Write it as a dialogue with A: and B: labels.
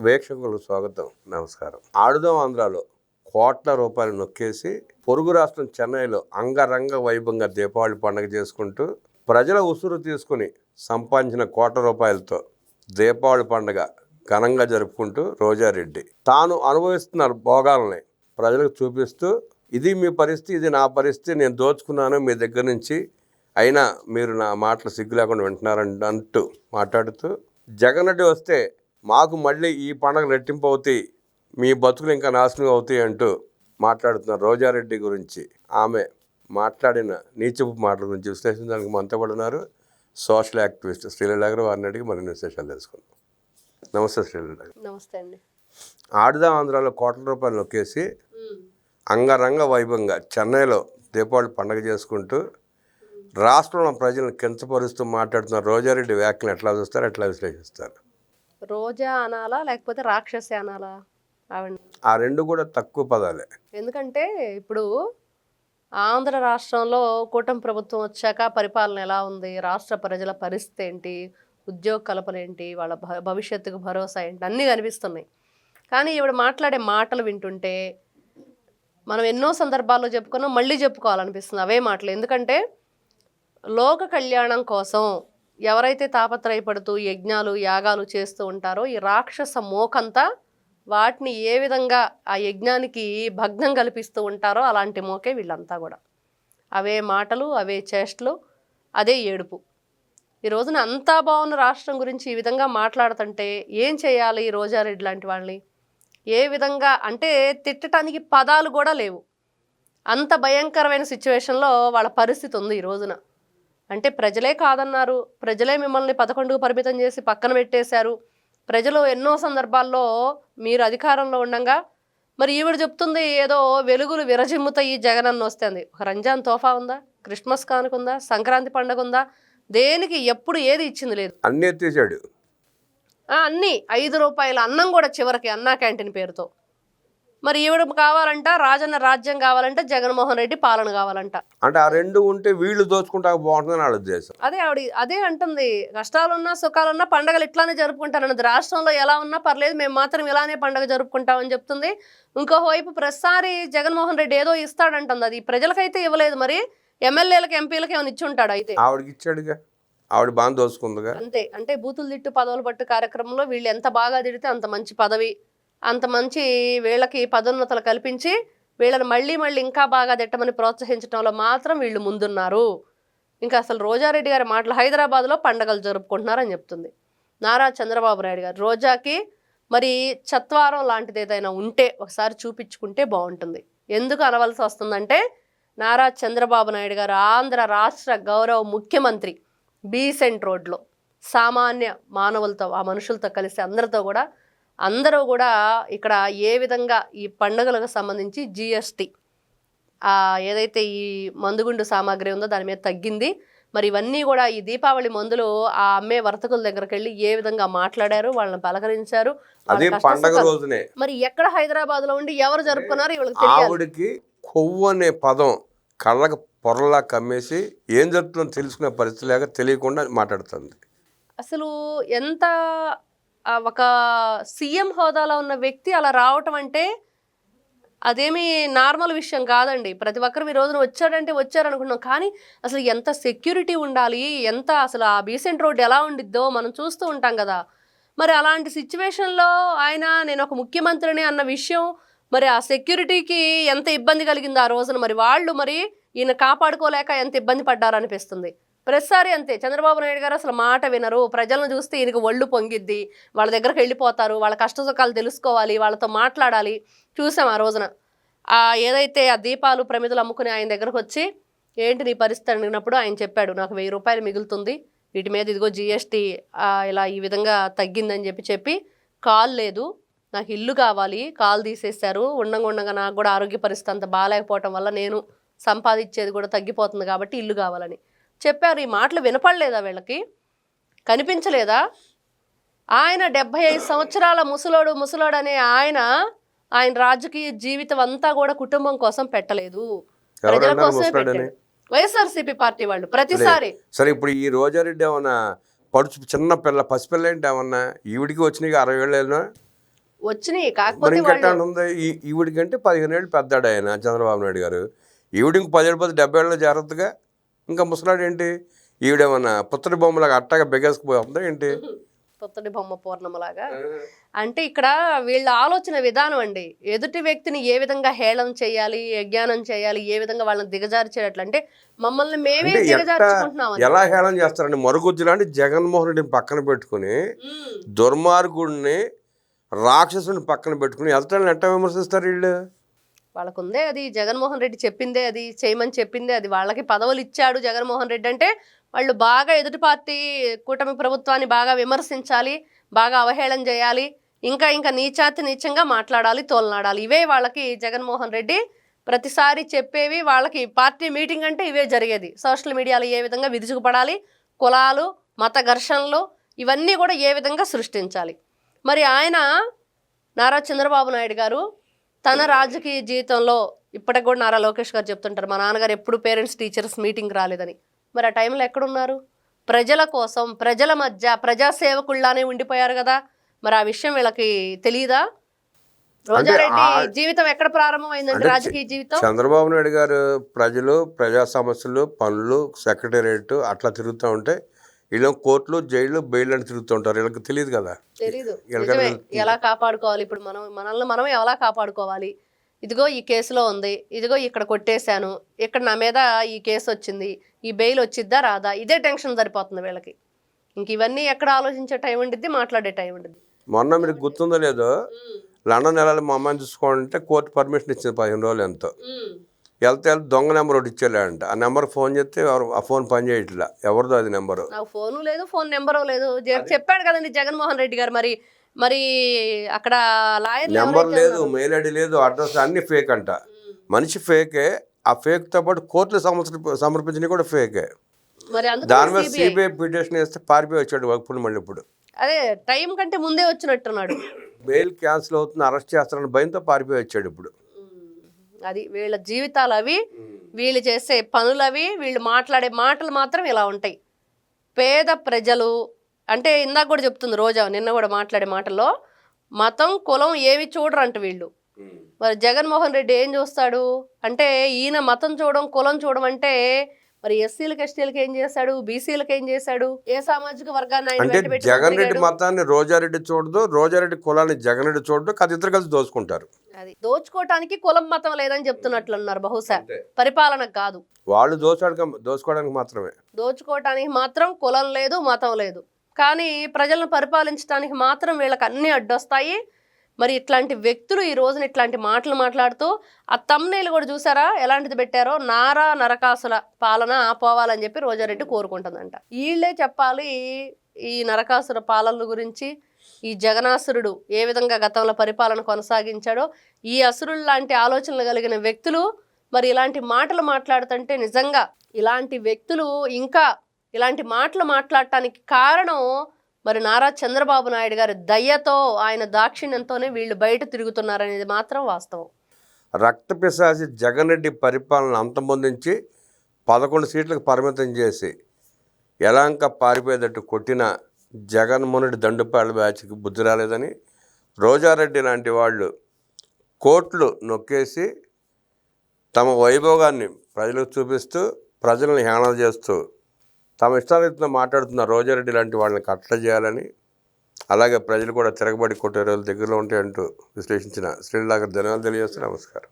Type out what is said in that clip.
A: వీక్షకులకు స్వాగతం నమస్కారం. ఆడుదాం ఆంధ్రాలో కోట్ల రూపాయలు నొక్కేసి పొరుగు రాష్ట్రం చెన్నైలో అంగరంగ వైభవంగా దీపావళి పండుగ చేసుకుంటూ ప్రజల ఉసురు తీసుకుని సంపాదించిన కోట్ల రూపాయలతో దీపావళి పండుగ ఘనంగా జరుపుకుంటూ రోజారెడ్డి. తాను అనుభవిస్తున్న భోగాలని ప్రజలకు చూపిస్తూ ఇది మీ పరిస్థితి ఇది నా పరిస్థితి నేను దోచుకున్నాను మీ దగ్గర నుంచి అయినా మీరు నా మాటలు సిగ్గు లేకుండా వింటున్నారని అంటూ మాట్లాడుతూ జగన్ రెడ్డి వస్తే మాకు మళ్ళీ ఈ పండగ రెట్టింపు అవుతాయి మీ బతుకులు ఇంకా నాశనం అవుతాయి అంటూ మాట్లాడుతున్న రోజారెడ్డి గురించి ఆమె మాట్లాడిన నీచపు మాటల గురించి విశ్లేషించడానికి మనతో పాటు ఉన్నారు సోషల్ యాక్టివిస్ట్ శ్రీలీల గారు. వారిని అడిగి మరిన్ని విశేషాలు తెలుసుకుందాం. నమస్తే శ్రీలీల గారు.
B: నమస్తే అండి.
A: ఆడుదాం ఆంధ్రాలో కోట్ల రూపాయలు నొక్కేసి అంగరంగ వైభవంగా చెన్నైలో దీపావళి పండగ చేసుకుంటూ రాష్ట్రంలో ప్రజలను కించపరుస్తూ మాట్లాడుతున్న రోజారెడ్డి వ్యాఖ్యలు ఎట్లా చూస్తారు ఎట్లా విశ్లేషిస్తారు?
B: రోజా అనాలా లేకపోతే రాక్షసి అనాలా? ఆవిడ
A: ఆ రెండు కూడా తక్కువ పదాలే.
B: ఎందుకంటే ఇప్పుడు ఆంధ్ర రాష్ట్రంలో కూటమి ప్రభుత్వం వచ్చాక పరిపాలన ఎలా ఉంది? రాష్ట్ర ప్రజల పరిస్థితి ఏంటి? ఉద్యోగ కల్పన ఏంటి? వాళ్ళ భవిష్యత్తుకు భరోసా ఏంటి? అన్నీ కనిపిస్తున్నాయి. కానీ ఈవిడ మాట్లాడే మాటలు వింటుంటే మనం ఎన్నో సందర్భాల్లో చెప్పుకున్నాం మళ్ళీ చెప్పుకోవాలనిపిస్తుంది. అవే మాటలు. ఎందుకంటే లోక కళ్యాణం కోసం ఎవరైతే తాపత్రయపడుతూ యజ్ఞాలు యాగాలు చేస్తూ ఉంటారో ఈ రాక్షస మోకంతా వాటిని ఏ విధంగా ఆ యజ్ఞానికి భగ్నం కల్పిస్తూ ఉంటారో అలాంటి మోకే వీళ్ళంతా కూడా. అవే మాటలు అవే చేష్టలు అదే ఏడుపు. ఈ రోజున అంతా బాగున్న రాష్ట్రం గురించి ఈ విధంగా మాట్లాడుతుంటే ఏం చేయాలి ఈ రోజారెడ్డి లాంటి వాళ్ళని? ఏ విధంగా అంటే తిట్టడానికి పదాలు కూడా లేవు. అంత భయంకరమైన సిచ్యువేషన్లో వాళ్ళ పరిస్థితి ఉంది ఈ రోజున. అంటే ప్రజలే కాదన్నారు. ప్రజలే మిమ్మల్ని పదకొండుకు పరిమితం చేసి పక్కన పెట్టేశారు. ప్రజలు ఎన్నో సందర్భాల్లో మీరు అధికారంలో ఉండగా మరి ఈవిడ చెప్తుంది ఏదో వెలుగులు విరజిమ్ముతాయి జగనన్న వస్తుంది ఒక రంజాన్ తోఫా ఉందా? క్రిస్మస్ కానుక ఉందా? సంక్రాంతి పండుగ ఉందా? దేనికి ఎప్పుడు ఏది ఇచ్చింది లేదు.
A: అన్నీ ఎత్తేసాడు.
B: అన్నీ. ఐదు రూపాయల అన్నం కూడా చివరికి అన్నా క్యాంటీన్ పేరుతో. మరి ఈవిడ కావాలంట రాజన్న రాజ్యం కావాలంట జగన్మోహన్ రెడ్డి పాలన కావాలంట.
A: అంటే ఆ రెండు ఉంటే వీళ్ళు దోచుకుంటా బాగుంటుందని వాళ్ళ ఉద్దేశం.
B: అదే ఆవిడ అదే అంటుంది కష్టాలున్నా సుఖాలున్నా పండగలు ఇట్లానే జరుపుకుంటారన్నది. రాష్ట్రంలో ఎలా ఉన్నా పర్లేదు మేము మాత్రం ఇలానే పండగ జరుపుకుంటామని చెప్తుంది. ఇంకోవైపు ప్రతిసారి జగన్మోహన్ రెడ్డి ఏదో ఇస్తాడంటుంది. అది ప్రజలకైతే ఇవ్వలేదు మరి ఎమ్మెల్యేలకు ఎంపీలకు ఏమైనా ఇచ్చి ఉంటాడు అయితే?
A: ఆవిడకి ఇచ్చాడుగా. ఆవిడ బాగా దోచుకుందిగా
B: అంతే. అంటే బూతులు తిట్టు పదవులు పట్టు కార్యక్రమంలో వీళ్ళు ఎంత బాగా తిడితే అంత మంచి పదవి. అంత మంచి వీళ్ళకి పదోన్నతలు కల్పించి వీళ్ళని మళ్ళీ మళ్ళీ ఇంకా బాగా తిట్టమని ప్రోత్సహించడంలో మాత్రం వీళ్ళు ముందున్నారు. ఇంకా అసలు రోజారెడ్డి గారి మాటలు హైదరాబాద్లో పండగలు జరుపుకుంటున్నారని చెప్తుంది. నారా చంద్రబాబు నాయుడు గారు రోజాకి మరి చత్వారం లాంటిది ఏదైనా ఉంటే ఒకసారి చూపించుకుంటే బాగుంటుంది. ఎందుకు అనవలసి వస్తుందంటే నారా చంద్రబాబు నాయుడు గారు ఆంధ్ర రాష్ట్ర గౌరవ ముఖ్యమంత్రి బీసెంట్ రోడ్లో సామాన్య మానవులతో ఆ మనుషులతో కలిసి అందరితో కూడా అందరూ కూడా ఇక్కడ ఏ విధంగా ఈ పండుగలకు సంబంధించి జిఎస్టి ఏదైతే ఈ మందుగుండు సామాగ్రి ఉందో దాని మీద తగ్గింది. మరి ఇవన్నీ కూడా ఈ దీపావళి మందులు ఆ అమ్మే వర్తకుల దగ్గరికి వెళ్ళి ఏ విధంగా మాట్లాడారు వాళ్ళని పలకరించారు
A: అదే పండగ రోజునే.
B: మరి ఎక్కడ హైదరాబాద్లో ఉండి ఎవరు జరుపుకున్నారు
A: ఆవిడకి కొవ్వు అనే పదం కళ్ళకు పొరలా కమ్మేసి ఏం జరుగుతుందో తెలుసుకునే పరిస్థితి లేక తెలియకుండా మాట్లాడుతుంది.
B: అసలు ఎంత ఒక సీఎం హోదాలో ఉన్న వ్యక్తి అలా రావటం అంటే అదేమి నార్మల్ విషయం కాదండి. ప్రతి ఒక్కరు ఈ రోజున వచ్చాడంటే వచ్చారు అనుకున్నాం కానీ అసలు ఎంత సెక్యూరిటీ ఉండాలి? ఎంత అసలు ఆ బీసెంట్ రోడ్ ఎలా ఉండిద్దో మనం చూస్తూ ఉంటాం కదా. మరి అలాంటి సిచ్యువేషన్లో ఆయన నేను ఒక ముఖ్యమంత్రిని అన్న విషయం మరి ఆ సెక్యూరిటీకి ఎంత ఇబ్బంది కలిగిందో ఆ రోజున? మరి వాళ్ళు మరి ఈయన కాపాడుకోలేక ఎంత ఇబ్బంది పడ్డారనిపిస్తుంది. ప్రతిసారి అంతే. చంద్రబాబు నాయుడు గారు అసలు మాట వినరు. ప్రజలను చూస్తే ఈయనకి ఒళ్ళు పొంగిద్ది. వాళ్ళ దగ్గరకు వెళ్ళిపోతారు. వాళ్ళ కష్ట సుఖాలు తెలుసుకోవాలి. వాళ్ళతో మాట్లాడాలి. చూసాం ఆ రోజున. ఆ ఏదైతే ఆ దీపాలు ప్రమిదలు అమ్ముకుని ఆయన దగ్గరకు వచ్చి ఏంటి నీ పరిస్థితి? అడిగినప్పుడు ఆయన చెప్పాడు నాకు వెయ్యి రూపాయలు మిగులుతుంది. వీటి మీద ఇదిగో జిఎస్టీ ఇలా ఈ విధంగా తగ్గిందని చెప్పి చెప్పి కాల్ లేదు. నాకు ఇల్లు కావాలి. కాల్ తీసేశారు. ఉండంగా ఉండగా నాకు కూడా ఆరోగ్య పరిస్థితి అంత బాగాలేకపోవటం వల్ల నేను సంపాదించేది కూడా తగ్గిపోతుంది కాబట్టి ఇల్లు కావాలని. చెప్పారు. ఈ మాటలు వినపడలేదా వీళ్ళకి? కనిపించలేదా? ఆయన డెబ్బై ఐదు సంవత్సరాల ముసలోడు ముసలోడు అనే ఆయన ఆయన రాజకీయ జీవితం అంతా కూడా కుటుంబం కోసం పెట్టలేదు. ప్రజల
A: ఎవరన్నారు
B: కోసమే
A: ముసలాడని?
B: పెట్టాడు వైఎస్ఆర్సీపీ పార్టీ వాళ్ళు ప్రతిసారి
A: సరే. ఇప్పుడు ఈ రోజారెడ్డి ఏమన్నా పడుచు చిన్న పిల్ల పసిపిల్ల ఏంటి ఏమన్నా? ఈవిడికి వచ్చినాయి అరవై ఏళ్ళైనా
B: వచ్చినాయి. కాకపోతే
A: ఈవిడికంటే పదిహేను ఏళ్ళు పెద్దాడు ఆయన చంద్రబాబు నాయుడు గారు. ఈవిడ ఇంక పదిహేడు పది డెబ్బై ఏళ్ళు జాగ్రత్తగా ఇంకా ముసలాడు ఏంటి ఈవిడేమన్నా పుత్తడి బొమ్మలాగా అట్టగా బెగేసుకుపోతుందా ఏంటి?
B: పుత్తడి బొమ్మ పూర్ణమలాగా. అంటే ఇక్కడ వీళ్ళ ఆలోచన విధానం అండి. ఎదుటి వ్యక్తిని ఏ విధంగా హేళన చేయాలి అజ్ఞానం చేయాలి ఏ విధంగా వాళ్ళని దిగజార్చేటట్లు అంటే మమ్మల్ని మేమే దిగజార్చుకుంటున్నాం
A: ఎలా హేళన చేస్తారండి? మరుగుజ్జు లాంటి జగన్మోహన్ రెడ్డిని పక్కన పెట్టుకుని దుర్మార్గుడిని రాక్షసుని పక్కన పెట్టుకుని ఎదటాలను ఎట్టా విమర్శిస్తారు వీళ్ళు?
B: వాళ్ళకుందే అది జగన్మోహన్ రెడ్డి చెప్పిందే అది చేయమని చెప్పిందే అది. వాళ్ళకి పదవులు ఇచ్చాడు జగన్మోహన్ రెడ్డి అంటే వాళ్ళు బాగా ఎదుటి పార్టీ కూటమి ప్రభుత్వాన్ని బాగా విమర్శించాలి బాగా అవహేళన చేయాలి ఇంకా ఇంకా నీచాతి నీచంగా మాట్లాడాలి తోలనాడాలి. ఇవే వాళ్ళకి జగన్మోహన్ రెడ్డి ప్రతిసారి చెప్పేవి వాళ్ళకి పార్టీ మీటింగ్ అంటే ఇవే జరిగేది. సోషల్ మీడియాలో ఏ విధంగా విరుచుకుపడాలి కులాలు మత ఘర్షణలు ఇవన్నీ కూడా ఏ విధంగా సృష్టించాలి. మరి ఆయన నారా చంద్రబాబు నాయుడు గారు తన రాజకీయ జీవితంలో ఇప్పటికి కూడా నారా లోకేష్ గారు చెప్తుంటారు మా నాన్నగారు ఎప్పుడు పేరెంట్స్ టీచర్స్ మీటింగ్ రాలేదని. మరి ఆ టైంలో ఎక్కడున్నారు? ప్రజల కోసం ప్రజల మధ్య ప్రజాసేవకుల్లానే ఉండిపోయారు కదా. మరి ఆ విషయం వీళ్ళకి తెలియదా రోజారెడ్డి జీవితం ఎక్కడ ప్రారంభమైందండి రాజకీయ జీవితం?
A: చంద్రబాబు నాయుడు గారు ప్రజలు ప్రజా సమస్యలు పనులు సెక్రటేరియట్ అట్లా తిరుగుతూ ఉంటే వీళ్ళు కోర్టులు జైళ్ళు బెయిల్ అని తిరుగుతూ ఉంటారు వీళ్ళకి తెలియదు కదా
B: ఎలా కాపాడుకోవాలి? ఇప్పుడు మనం మనల్ని మనం ఎలా కాపాడుకోవాలి? ఇదిగో ఈ కేసులో ఉంది. ఇదిగో ఇక్కడ కొట్టేశాను. ఇక్కడ నా మీద ఈ కేసు వచ్చింది. ఈ బెయిల్ వచ్చిద్దా రాదా? ఇదే టెన్షన్ సరిపోతుంది వీళ్ళకి. ఇంక ఇవన్నీ ఎక్కడ ఆలోచించే టైం ఉండిద్ది మాట్లాడే టైం ఉండిద్ది.
A: మొన్న మీరు గుర్తుందో లేదో లండన్ వెళ్ళాలి మా అమ్మాయిని చూసుకోవాలంటే కోర్టు పర్మిషన్ ఇచ్చింది పదిహేను రోజులు ఎంతో. వెళ్తే వెళ్తే దొంగ నెంబర్ ఒకటి ఇచ్చేలేంట ఆ నెంబర్ ఫోన్ చేస్తే ఎవరు ఆ ఫోన్ పని చేయట్లా. ఎవరిదో అది నెంబరు.
B: ఫోను లేదు ఫోన్ నెంబరు లేదు చెప్పాడు కదండి జగన్మోహన్ రెడ్డి గారు మరి. మరి అక్కడ లాయర్
A: నెంబర్ లేదు మెయిల్ ఐడి లేదు అడ్రస్ అన్ని ఫేక్ అంట. మనిషి ఫేకే ఆ ఫేక్తో పాటు కోర్టులు సమర్ప సమర్పించినవి కూడా ఫేకే. దాని మీద సిబిఐ పిటిషన్ వేస్తే పారిపోయి వచ్చాడు వకుపుడు మళ్ళీ ఇప్పుడు.
B: అదే టైం కంటే ముందే వచ్చినట్టున్నాడు.
A: బెయిల్ క్యాన్సిల్ అవుతుంది అరెస్ట్ చేస్తారని భయంతో పారిపోయి వచ్చాడు ఇప్పుడు.
B: అది వీళ్ళ జీవితాలు అవి వీళ్ళు చేసే పనులు అవి వీళ్ళు మాట్లాడే మాటలు మాత్రం ఇలా ఉంటాయి. పేద ప్రజలు అంటే ఇందాక కూడా చెప్తుంది రోజా నిన్న కూడా మాట్లాడే మాటల్లో మతం కులం ఏవి చూడరంట వీళ్ళు. మరి జగన్మోహన్ రెడ్డి ఏం చూస్తాడు? అంటే ఈయన మతం చూడడం కులం చూడడం అంటే మరి ఎస్సీలకు ఎస్టీలకు ఏం చేశాడు? బీసీలకు ఏం చేశాడు? ఏ సామాజిక వర్గాన్ని
A: అంటే జగన్ రెడ్డి? మతాన్ని రోజారెడ్డి చూడదు రోజారెడ్డి కులాన్ని జగన్ రెడ్డి చూడదు అది ఇద్దరు కలిసి దోచుకుంటారు.
B: అది. దోచుకోవటానికి కులం మతం లేదని చెప్తున్నట్లున్నారు బహుశా. పరిపాలన కాదు.
A: వాళ్ళు దోచుకోవడానికి దోచుకోవడానికి మాత్రమే.
B: దోచుకోవటానికి మాత్రం కులం లేదు మతం లేదు. కానీ ప్రజలను పరిపాలించడానికి మాత్రం వీళ్ళకి అన్నీ అడ్డొస్తాయి. మరి ఇట్లాంటి వ్యక్తులు ఈ రోజున ఇట్లాంటి మాటలు మాట్లాడుతూ ఆ తమ్నేలు కూడా చూసారా? ఎలాంటిది పెట్టారో? నారా నరకాసుల పాలన ఆపోవాలని చెప్పి రోజారెడ్డి కోరుకుంటుందంట. వీళ్ళే చెప్పాలి ఈ నరకాసుర పాలనల గురించి ఈ జగనాసురుడు ఏ విధంగా గతంలో పరిపాలన కొనసాగించాడో ఈ అసురుడు లాంటి ఆలోచనలు కలిగిన వ్యక్తులు మరి ఇలాంటి మాటలు మాట్లాడుతుంటే నిజంగా ఇలాంటి వ్యక్తులు ఇంకా ఇలాంటి మాటలు మాట్లాడటానికి కారణం మరి నారా చంద్రబాబు నాయుడు గారి దయ్యతో ఆయన దాక్షిణ్యంతోనే వీళ్ళు బయట తిరుగుతున్నారనేది మాత్రం వాస్తవం.
A: రక్త జగన్ రెడ్డి పరిపాలన అంతమొందించి పదకొండు సీట్లకు పరిమితం చేసి ఎలాంక పారిపోయేటట్టు కొట్టిన జగన్ రెడ్డి దండుపాళ్ళ బ్యాచ్కి బుద్ధి రాలేదని రోజారెడ్డి లాంటి వాళ్ళు కోట్లు నొక్కేసి తమ వైభోగాన్ని ప్రజలకు చూపిస్తూ ప్రజలను హేళన చేస్తూ తమ ఇష్టాలతో మాట్లాడుతున్న రోజారెడ్డి లాంటి వాళ్ళని కట్ల చేయాలని అలాగే ప్రజలు కూడా తిరగబడి కొట్టే రోజులు దగ్గరలో ఉంటాయంటూ విశ్లేషించిన శ్రీనిలాగర్ ధన్యవాదాలు తెలియజేస్తూ నమస్కారం.